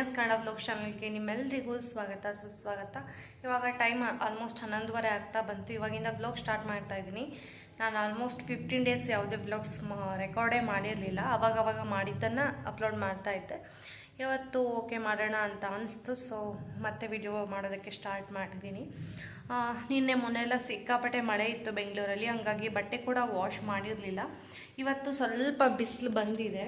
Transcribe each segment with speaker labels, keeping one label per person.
Speaker 1: Blog ಚಾನಲ್ಗೆ ನಿಮ್ಮೆಲ್ಲರಿಗೂ ಸ್ವಾಗತ, ಸುಸ್ವಾಗತ. ಇವಾಗ ಟೈಮ್ ಆಲ್ಮೋಸ್ಟ್ ಹನ್ನೊಂದುವರೆ ಆಗ್ತಾ ಬಂತು. ಇವಾಗಿಂದ ಬ್ಲಾಗ್ ಸ್ಟಾರ್ಟ್ ಮಾಡ್ತಾ ಇದ್ದೀನಿ. ನಾನು ಆಲ್ಮೋಸ್ಟ್ ಫಿಫ್ಟೀನ್ ಡೇಸ್ ಯಾವುದೇ ಬ್ಲಾಗ್ಸ್ ರೆಕಾರ್ಡೇ ಮಾಡಿರಲಿಲ್ಲ. ಅವಾಗವಾಗ ಮಾಡಿದ್ದನ್ನು ಅಪ್ಲೋಡ್ ಮಾಡ್ತಾ ಇದ್ದೆ. ಇವತ್ತು ಓಕೆ ಮಾಡೋಣ ಅಂತ ಅನಿಸ್ತು. ಸೊ ಮತ್ತೆ ವಿಡಿಯೋ ಮಾಡೋದಕ್ಕೆ ಸ್ಟಾರ್ಟ್ ಮಾಡಿದ್ದೀನಿ. ನಿನ್ನೆ ಮೊನ್ನೆ ಎಲ್ಲ ಸಿಕ್ಕಾಪಟ್ಟೆ ಮಳೆ ಇತ್ತು ಬೆಂಗಳೂರಲ್ಲಿ. ಹಂಗಾಗಿ ಬಟ್ಟೆ ಕೂಡ ವಾಶ್ ಮಾಡಿರಲಿಲ್ಲ. ಇವತ್ತು ಸ್ವಲ್ಪ ಬಿಸಿಲು ಬಂದಿದೆ.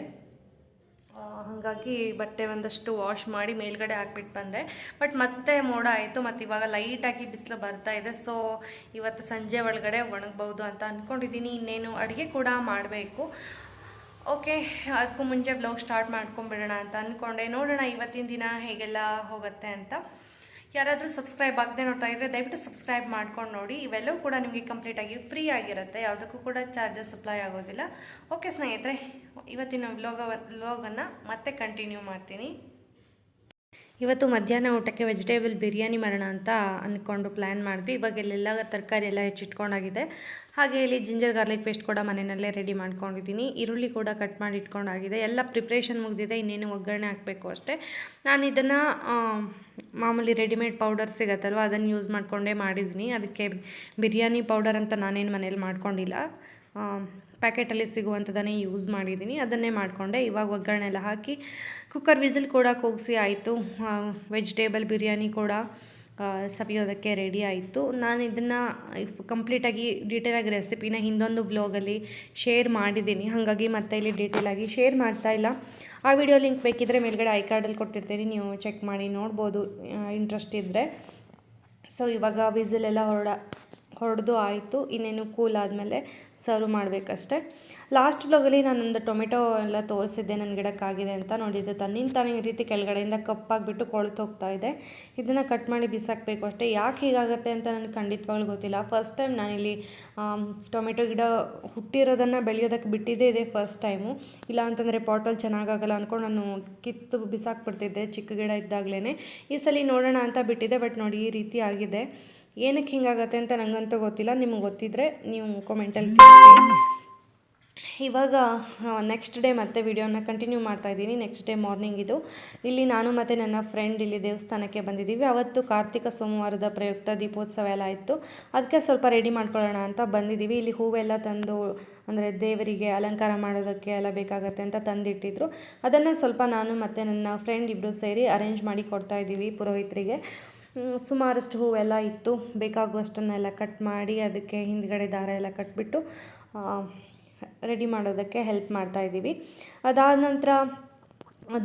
Speaker 1: ಹಾಗಾಗಿ ಬಟ್ಟೆ ಒಂದಷ್ಟು ವಾಶ್ ಮಾಡಿ ಮೇಲ್ಗಡೆ ಹಾಕ್ಬಿಟ್ಟು ಬಂದೆ. ಬಟ್ ಮತ್ತೆ ಮೋಡ ಆಯಿತು ಮತ್ತು ಇವಾಗ ಲೈಟಾಗಿ ಬಿಸಿಲು ಬರ್ತಾ ಇದೆ. ಸೊ ಇವತ್ತು ಸಂಜೆ ಒಳಗಡೆ ಒಣಗ್ಬೋದು ಅಂತ ಅಂದ್ಕೊಂಡಿದ್ದೀನಿ ಇನ್ನೇನು ಅಡುಗೆ ಕೂಡ ಮಾಡಬೇಕು. ಓಕೆ ಅದಕ್ಕೂ ಮುಂಚೆ ಬ್ಲೌಸ್ ಸ್ಟಾರ್ಟ್ ಮಾಡ್ಕೊಂಬಿಡೋಣ ಅಂತ ಅಂದ್ಕೊಂಡೆ ನೋಡೋಣ ಇವತ್ತಿನ ದಿನ ಹೇಗೆಲ್ಲ ಹೋಗುತ್ತೆ ಅಂತ. ಯಾರಾದರೂ ಸಬ್ಸ್ಕ್ರೈಬ್ ಆಗದೆ ನೋಡ್ತಾ ಇದ್ದರೆ ದಯವಿಟ್ಟು ಸಬ್ಸ್ಕ್ರೈಬ್ ಮಾಡ್ಕೊಂಡು ನೋಡಿ. ಇವೆಲ್ಲವೂ ಕೂಡ ನಿಮಗೆ ಕಂಪ್ಲೀಟಾಗಿ ಫ್ರೀ ಆಗಿರುತ್ತೆ. ಯಾವುದಕ್ಕೂ ಕೂಡ ಚಾರ್ಜಸ್ ಅಪ್ಲೈ ಆಗೋದಿಲ್ಲ. ಓಕೆ ಸ್ನೇಹಿತರೆ, ಇವತ್ತಿನ ವ್ಲೋಗ ವ್ಲೋಗನ್ನು ಮತ್ತೆ ಕಂಟಿನ್ಯೂ ಮಾಡ್ತೀನಿ. ಇವತ್ತು ಮಧ್ಯಾಹ್ನ ಊಟಕ್ಕೆ ವೆಜಿಟೇಬಲ್ ಬಿರಿಯಾನಿ ಮಾಡೋಣ ಅಂತ ಅಂದ್ಕೊಂಡು ಪ್ಲ್ಯಾನ್ ಮಾಡಿದ್ವಿ. ಇವಾಗ ಇಲ್ಲೆಲ್ಲ ತರಕಾರಿ ಎಲ್ಲ ಹೆಚ್ಚಿಟ್ಕೊಂಡಾಗಿದೆ ಹಾಗೆ ಇಲ್ಲಿ ಜಿಂಜರ್ ಗಾರ್ಲಿಕ್ ಪೇಸ್ಟ್ ಕೂಡ ಮನೆಯಲ್ಲೇ ರೆಡಿ ಮಾಡ್ಕೊಂಡಿದ್ದೀನಿ. ಈರುಳ್ಳಿ ಕೂಡ ಕಟ್ ಮಾಡಿ ಇಟ್ಕೊಂಡಾಗಿದೆ. ಎಲ್ಲ ಪ್ರಿಪ್ರೇಷನ್ ಮುಗಿದಿದೆ, ಇನ್ನೇನು ಒಗ್ಗರಣೆ ಹಾಕಬೇಕು ಅಷ್ಟೇ. ನಾನು ಇದನ್ನು ಮಾಮೂಲಿ ರೆಡಿಮೇಡ್ ಪೌಡರ್ ಸಿಗತ್ತಲ್ವ, ಅದನ್ನು ಯೂಸ್ ಮಾಡಿಕೊಂಡೇ ಮಾಡಿದ್ದೀನಿ. ಅದಕ್ಕೆ ಬಿರಿಯಾನಿ ಪೌಡರ್ ಅಂತ ನಾನೇನು ಮನೇಲಿ ಮಾಡ್ಕೊಂಡಿಲ್ಲ. ಪ್ಯಾಕೆಟಲ್ಲಿ ಸಿಗುವಂಥದ್ದನ್ನೇ ಯೂಸ್ ಮಾಡಿದ್ದೀನಿ. ಅದನ್ನೇ ಮಾಡಿಕೊಂಡೆ. ಇವಾಗ ಒಗ್ಗರಣೆ ಎಲ್ಲ ಹಾಕಿ ಕುಕ್ಕರ್ ವಿಸಿಲ್ ಕೂಡ ಕೂಗಿಸಿ ಆಯಿತು. ವೆಜಿಟೇಬಲ್ ಬಿರಿಯಾನಿ ಕೂಡ ಸವಿಯೋದಕ್ಕೆ ರೆಡಿ ಆಯಿತು. ನಾನು ಇದನ್ನು ಕಂಪ್ಲೀಟಾಗಿ ಡೀಟೇಲಾಗಿ ರೆಸಿಪಿನ ಹಿಂದೊಂದು ವ್ಲಾಗಲ್ಲಿ ಶೇರ್ ಮಾಡಿದ್ದೀನಿ. ಹಾಗಾಗಿ ಮತ್ತೆ ಇಲ್ಲಿ ಡೀಟೇಲಾಗಿ ಶೇರ್ ಮಾಡ್ತಾ ಇಲ್ಲ. ಆ ವಿಡಿಯೋ ಲಿಂಕ್ ಬೇಕಿದ್ದರೆ ಮೇಲ್ಗಡೆ ಐ ಕಾರ್ಡಲ್ಲಿ ಕೊಟ್ಟಿರ್ತೀನಿ. ನೀವು ಚೆಕ್ ಮಾಡಿ ನೋಡ್ಬೋದು ಇಂಟ್ರೆಸ್ಟ್ ಇದ್ದರೆ ಸೊ, ಇವಾಗ ವಿಸಿಲೆಲ್ಲ ಹೊರಡ ಹೊಡೆದು ಆಯಿತು. ಇನ್ನೇನು ಕೂಲ್ ಆದಮೇಲೆ ಸರ್ವ್ ಮಾಡಬೇಕಷ್ಟೆ. ಲಾಸ್ಟ್ ಬ್ಲಾಗಲ್ಲಿ ನಾನೊಂದು ಟೊಮೆಟೊ ಎಲ್ಲ ತೋರಿಸಿದ್ದೆ, ನನ್ನ ಗಿಡಕ್ಕಾಗಿದೆ ಅಂತ ನೋಡಿದ್ದು. ತನ್ನಿಂದ ತಾನೇ ಈ ರೀತಿ ಕೆಳಗಡೆಯಿಂದ ಕಪ್ಪಾಗಿಬಿಟ್ಟು ಕೊಳ್ತು ಹೋಗ್ತಾ ಇದೆ. ಇದನ್ನು ಕಟ್ ಮಾಡಿ ಬಿಸಾಕಬೇಕು ಅಷ್ಟೇ. ಯಾಕೆ ಹೀಗಾಗುತ್ತೆ ಅಂತ ನನಗೆ ಖಂಡಿತವಾಗ್ಲೂ ಗೊತ್ತಿಲ್ಲ. ಫಸ್ಟ್ ಟೈಮ್ ನಾನಿಲ್ಲಿ ಟೊಮೆಟೊ ಗಿಡ ಹುಟ್ಟಿರೋದನ್ನು ಬೆಳೆಯೋದಕ್ಕೆ ಬಿಟ್ಟಿದ್ದೇ ಇದೆ ಫಸ್ಟ್ ಟೈಮು ಇಲ್ಲ ಅಂತಂದರೆ ಪಾಟಲ್ಲಿ ಚೆನ್ನಾಗಾಗಲ್ಲ ಅಂದ್ಕೊಂಡು ನಾನು ಕಿತ್ತು ಬಿಸಾಕ್ಬಿಡ್ತಿದ್ದೆ ಚಿಕ್ಕ ಗಿಡ ಇದ್ದಾಗಲೇ ಈ ಸಲ ನೋಡೋಣ ಅಂತ ಬಿಟ್ಟಿದ್ದೆ ಬಟ್ ನೋಡಿ ಈ ರೀತಿ ಆಗಿದೆ. ಏನಕ್ಕೆ ಹಿಂಗಾಗತ್ತೆ ಅಂತ ನನಗಂತೂ ಗೊತ್ತಿಲ್ಲ. ನಿಮಗೆ ಗೊತ್ತಿದ್ದರೆ ನೀವು ಕಾಮೆಂಟಲ್ಲಿ ಇವಾಗ ನೆಕ್ಸ್ಟ್ ಡೇ ಮತ್ತೆ ವಿಡಿಯೋನ ಕಂಟಿನ್ಯೂ ಮಾಡ್ತಾ ಇದ್ದೀನಿ. ನೆಕ್ಸ್ಟ್ ಡೇ ಮಾರ್ನಿಂಗ್ ಇದು. ಇಲ್ಲಿ ನಾನು ಮತ್ತು ನನ್ನ ಫ್ರೆಂಡ್ ಇಲ್ಲಿ ದೇವಸ್ಥಾನಕ್ಕೆ ಬಂದಿದ್ದೀವಿ. ಅವತ್ತು ಕಾರ್ತಿಕ ಸೋಮವಾರದ ಪ್ರಯುಕ್ತ ದೀಪೋತ್ಸವ ಎಲ್ಲ ಇತ್ತು. ಅದಕ್ಕೆ ಸ್ವಲ್ಪ ರೆಡಿ ಮಾಡ್ಕೊಳ್ಳೋಣ ಅಂತ ಬಂದಿದ್ದೀವಿ. ಇಲ್ಲಿ ಹೂವೆಲ್ಲ ತಂದು, ಅಂದರೆ ದೇವರಿಗೆ ಅಲಂಕಾರ ಮಾಡೋದಕ್ಕೆ ಎಲ್ಲ ಬೇಕಾಗತ್ತೆ ಅಂತ ತಂದಿಟ್ಟಿದ್ರು. ಅದನ್ನು ಸ್ವಲ್ಪ ನಾನು ಮತ್ತು ನನ್ನ ಫ್ರೆಂಡ್ ಇಬ್ಬರು ಸೇರಿ ಅರೇಂಜ್ ಮಾಡಿ ಕೊಡ್ತಾ ಇದ್ದೀವಿ ಪುರೋಹಿತರಿಗೆ. ಸುಮಾರಷ್ಟು ಹೂವೆಲ್ಲ ಇತ್ತು. ಬೇಕಾಗುವಷ್ಟನ್ನೆಲ್ಲ ಕಟ್ ಮಾಡಿ ಅದಕ್ಕೆ ಹಿಂದ್ಗಡೆ ದಾರ ಎಲ್ಲ ಕಟ್ಬಿಟ್ಟು ರೆಡಿ ಮಾಡೋದಕ್ಕೆ ಹೆಲ್ಪ್ ಮಾಡ್ತಾ ಇದ್ದೀವಿ. ಅದಾದ ನಂತರ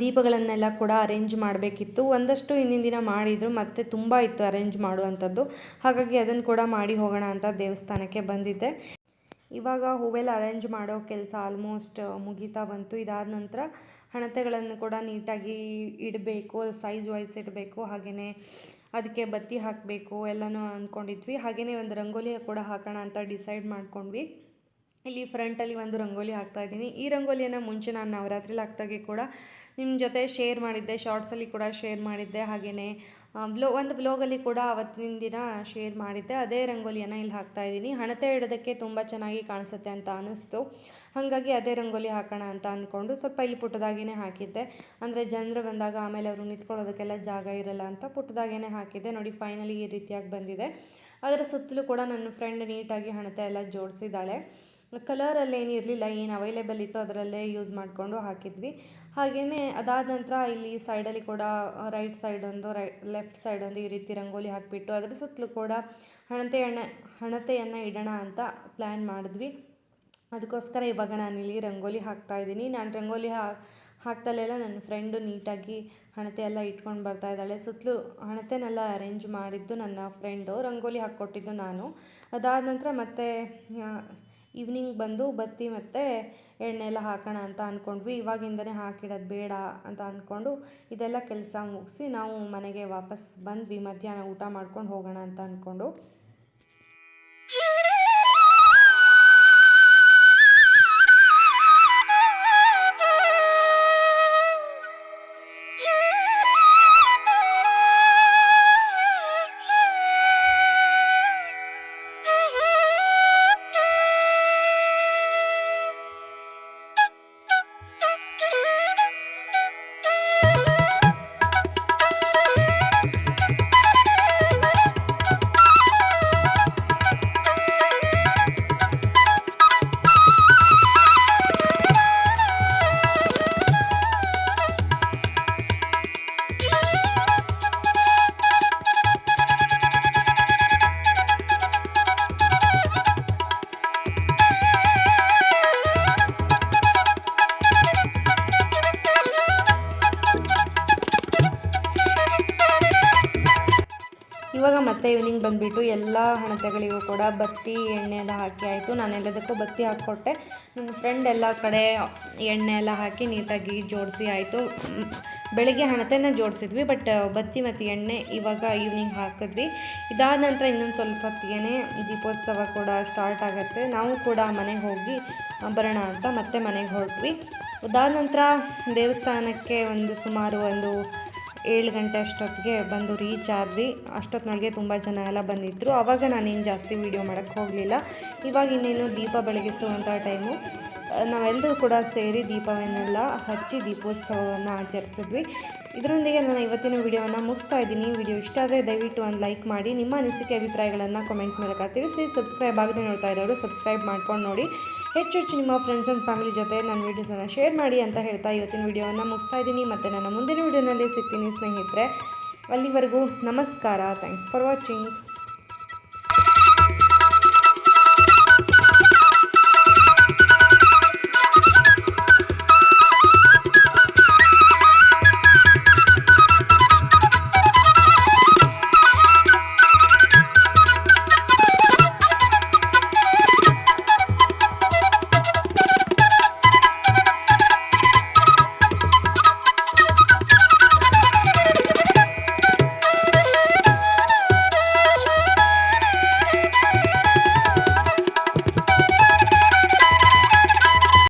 Speaker 1: ದೀಪಗಳನ್ನೆಲ್ಲ ಕೂಡ ಅರೇಂಜ್ ಮಾಡಬೇಕಿತ್ತು. ಒಂದಷ್ಟು ಹಿಂದಿನ ದಿನ ಮಾಡಿದರು, ಮತ್ತು ತುಂಬ ಇತ್ತು ಅರೇಂಜ್ ಮಾಡುವಂಥದ್ದು. ಹಾಗಾಗಿ ಅದನ್ನು ಕೂಡ ಮಾಡಿ ಹೋಗೋಣ ಅಂತ ದೇವಸ್ಥಾನಕ್ಕೆ ಬಂದಿದ್ದೆ. ಇವಾಗ ಹೂವೆಲ್ಲ ಅರೇಂಜ್ ಮಾಡೋ ಕೆಲಸ ಆಲ್ಮೋಸ್ಟ್ ಮುಗೀತಾ ಬಂತು. ಇದಾದ ನಂತರ ಹಣತೆಗಳನ್ನು ಕೂಡ ನೀಟಾಗಿ ಇಡಬೇಕು ಸೈಜ್ ವೈಸ್ ಇಡಬೇಕು ಹಾಗೆಯೇ ಅದಕ್ಕೆ ಬತ್ತಿ ಹಾಕಬೇಕು, ಎಲ್ಲನೂ ಅಂದ್ಕೊಂಡಿದ್ವಿ. ಹಾಗೆಯೇ ಒಂದು ರಂಗೋಲಿ ಕೂಡ ಹಾಕೋಣ ಅಂತ ಡಿಸೈಡ್ ಮಾಡ್ಕೊಂಡ್ವಿ. ಇಲ್ಲಿ ಫ್ರಂಟಲ್ಲಿ ಒಂದು ರಂಗೋಲಿ ಹಾಕ್ತಾ ಇದ್ದೀನಿ. ಈ ರಂಗೋಲಿಯನ್ನು ಮುಂಚೆ ನಾನು ನವರಾತ್ರಿಲಿ ಹಾಕ್ದಾಗೆ ಕೂಡ ನಿಮ್ಮ ಜೊತೆ ಶೇರ್ ಮಾಡಿದ್ದೆ ಶಾರ್ಟ್ಸಲ್ಲಿ ಕೂಡ ಶೇರ್ ಮಾಡಿದ್ದೆ ಹಾಗೆಯೇ ವ್ಲೋ ಒಂದು ವ್ಲೋಗಲ್ಲಿ ಕೂಡ ಅವತ್ತಿನ ದಿನ ಶೇರ್ ಮಾಡಿದ್ದೆ. ಅದೇ ರಂಗೋಲಿಯನ್ನು ಇಲ್ಲಿ ಹಾಕ್ತಾ ಇದ್ದೀನಿ. ಹಣತೆ ಇಡೋದಕ್ಕೆ ತುಂಬ ಚೆನ್ನಾಗಿ ಕಾಣಿಸುತ್ತೆ ಅಂತ ಅನ್ನಿಸ್ತು. ಹಾಗಾಗಿ ಅದೇ ರಂಗೋಲಿ ಹಾಕೋಣ ಅಂತ ಅಂದ್ಕೊಂಡು ಸ್ವಲ್ಪ ಇಲ್ಲಿ ಪುಟ್ಟದಾಗೇ ಹಾಕಿದ್ದೆ. ಅಂದರೆ ಜನರು ಬಂದಾಗ ಆಮೇಲೆ ಅವರು ನಿಂತ್ಕೊಳ್ಳೋದಕ್ಕೆಲ್ಲ ಜಾಗ ಇರಲ್ಲ ಅಂತ ಪುಟ್ಟದಾಗೇ ಹಾಕಿದ್ದೆ. ನೋಡಿ ಫೈನಲಿ ಈ ರೀತಿಯಾಗಿ ಬಂದಿದೆ. ಅದರ ಸುತ್ತಲೂ ಕೂಡ ನನ್ನ ಫ್ರೆಂಡ್ ನೀಟಾಗಿ ಹಣತೆ ಎಲ್ಲ ಜೋಡಿಸಿದ್ದಾಳೆ. ಕಲರಲ್ಲಿ ಏನು ಇರಲಿಲ್ಲ. ಏನು ಅವೈಲೇಬಲ್ ಇತ್ತು ಅದರಲ್ಲೇ ಯೂಸ್ ಮಾಡಿಕೊಂಡು ಹಾಕಿದ್ವಿ. ಹಾಗೆಯೇ ಅದಾದ ನಂತರ ಇಲ್ಲಿ ಸೈಡಲ್ಲಿ ಕೂಡ ರೈಟ್ ಸೈಡ್ ಒಂದು ರೈ ಲೆಫ್ಟ್ ಸೈಡ್ ಒಂದು ಈ ರೀತಿ ರಂಗೋಲಿ ಹಾಕಿಬಿಟ್ಟು ಅದರ ಸುತ್ತಲೂ ಕೂಡ ಹಣತೆ ಹಣ ಹಣತೆಯನ್ನು ಇಡೋಣ ಅಂತ ಪ್ಲ್ಯಾನ್ ಮಾಡಿದ್ವಿ. ಅದಕ್ಕೋಸ್ಕರ ಇವಾಗ ಇಲ್ಲಿ ರಂಗೋಲಿ ಹಾಕ್ತಾ ಇದ್ದೀನಿ. ನಾನು ರಂಗೋಲಿ ಹಾ ಹಾಕ್ತಲೆಲ್ಲ ನನ್ನ ಫ್ರೆಂಡು ನೀಟಾಗಿ ಹಣತೆ ಎಲ್ಲ ಇಟ್ಕೊಂಡು ಬರ್ತಾ ಇದ್ದಾಳೆ. ಸುತ್ತಲೂ ಹಣತೆನೆಲ್ಲ ಅರೇಂಜ್ ಮಾಡಿದ್ದು ನನ್ನ ಫ್ರೆಂಡು ರಂಗೋಲಿ ಹಾಕ್ಕೊಟ್ಟಿದ್ದು ನಾನು. ಅದಾದ ನಂತರ ಮತ್ತೆ ಈವ್ನಿಂಗ್ ಬಂದು ಬತ್ತಿ ಮತ್ತು ಎಣ್ಣೆ ಎಲ್ಲ ಹಾಕೋಣ ಅಂತ ಅಂದ್ಕೊಂಡ್ವಿ ಇವಾಗಿಂದನೇ ಹಾಕಿಡೋದು ಬೇಡ ಅಂತ ಅಂದ್ಕೊಂಡು ಇದೆಲ್ಲ ಕೆಲಸ ಮುಗಿಸಿ ನಾವು ಮನೆಗೆ ವಾಪಸ್ ಬಂದ್ವಿ. ಮಧ್ಯಾಹ್ನ ಊಟ ಮಾಡ್ಕೊಂಡು ಹೋಗೋಣ ಅಂತ ಅಂದ್ಕೊಂಡು ಮತ್ತು ಈವ್ನಿಂಗ್ ಬಂದುಬಿಟ್ಟು ಎಲ್ಲ ಹಣತೆಗಳಿಗೂ ಕೂಡ ಬತ್ತಿ, ಎಣ್ಣೆ ಎಲ್ಲ ಹಾಕಿ ಆಯಿತು. ನಾನು ಎಲ್ಲದಕ್ಕೂ ಬತ್ತಿ ಹಾಕಿಕೊಟ್ಟೆ. ನನ್ನ ಫ್ರೆಂಡ್ ಎಲ್ಲ ಕಡೆ ಎಣ್ಣೆ ಎಲ್ಲ ಹಾಕಿ ನೀಟಾಗಿ ಜೋಡಿಸಿ ಆಯಿತು. ಬೆಳಗ್ಗೆ ಹಣತೆನ ಜೋಡಿಸಿದ್ವಿ ಬಟ್ ಬತ್ತಿ ಮತ್ತು ಎಣ್ಣೆ ಇವಾಗ ಈವ್ನಿಂಗ್ ಹಾಕಿದ್ವಿ. ಇದಾದ ನಂತರ ಇನ್ನೊಂದು ಸ್ವಲ್ಪ ಹೊತ್ತಿಗೆ ದೀಪೋತ್ಸವ ಕೂಡ ಸ್ಟಾರ್ಟ್ ಆಗುತ್ತೆ. ನಾವು ಕೂಡ ಮನೆಗೆ ಹೋಗಿ ಬರೋಣ ಅಂತ ಮತ್ತೆ ಮನೆಗೆ ಹೊರಟ್ವಿ. ಅದಾದ ನಂತರ ದೇವಸ್ಥಾನಕ್ಕೆ ಒಂದು ಸುಮಾರು ಒಂದು ಏಳು ಗಂಟೆ ಅಷ್ಟೊತ್ತಿಗೆ ಬಂದು ರೀಚ್ ಆದ್ವಿ. ಅಷ್ಟೊತ್ತಿನೊಳಗೆ ತುಂಬ ಜನ ಎಲ್ಲ ಬಂದಿದ್ದರು ಆವಾಗ ನಾನೇನು ಜಾಸ್ತಿ ವೀಡಿಯೋ ಮಾಡೋಕ್ಕೆ ಹೋಗಲಿಲ್ಲ. ಇವಾಗ ಇನ್ನೇನು ದೀಪ ಬೆಳಗಿಸುವಂಥ ಟೈಮು ನಾವೆಲ್ಲರೂ ಕೂಡ ಸೇರಿ ದೀಪವನ್ನೆಲ್ಲ ಹಚ್ಚಿ ದೀಪೋತ್ಸವವನ್ನು ಆಚರಿಸಿದ್ವಿ. ಇದರೊಂದಿಗೆ ನಾನು ಇವತ್ತಿನ ವೀಡಿಯೋವನ್ನು ಮುಗಿಸ್ತಾ ಇದ್ದೀನಿ. ವಿಡಿಯೋ ಇಷ್ಟ ಆದರೆ ದಯವಿಟ್ಟು ಒಂದು ಲೈಕ್ ಮಾಡಿ. ನಿಮ್ಮ ಅನಿಸಿಕೆ, ಅಭಿಪ್ರಾಯಗಳನ್ನು ಕಮೆಂಟ್ ಮೂಲಕ ತಿಳಿಸಿ. ಸಬ್ಸ್ಕ್ರೈಬ್ ಆಗದೆ ನೋಡ್ತಾ ಇರೋರು ಸಬ್ಸ್ಕ್ರೈಬ್ ಮಾಡ್ಕೊಂಡು ನೋಡಿ. ಹೆಚ್ಚು ಹೆಚ್ಚು ನಿಮ್ಮ ಫ್ರೆಂಡ್ಸ್ ಆ್ಯಂಡ್ ಫ್ಯಾಮಿಲಿ ಜೊತೆ ನನ್ನ ವೀಡಿಯೋಸನ್ನು ಶೇರ್ ಮಾಡಿ ಅಂತ ಹೇಳ್ತಾ ಇವತ್ತಿನ ವೀಡಿಯೋವನ್ನು ಮುಗಿಸ್ತಾ ಇದ್ದೀನಿ. ಮತ್ತು ನನ್ನ ಮುಂದಿನ ವೀಡಿಯೋನಲ್ಲಿ ಸಿಗ್ತೀನಿ ಸ್ನೇಹಿತರೆ. ಅಲ್ಲಿವರೆಗೂ ನಮಸ್ಕಾರ. Thanks for watching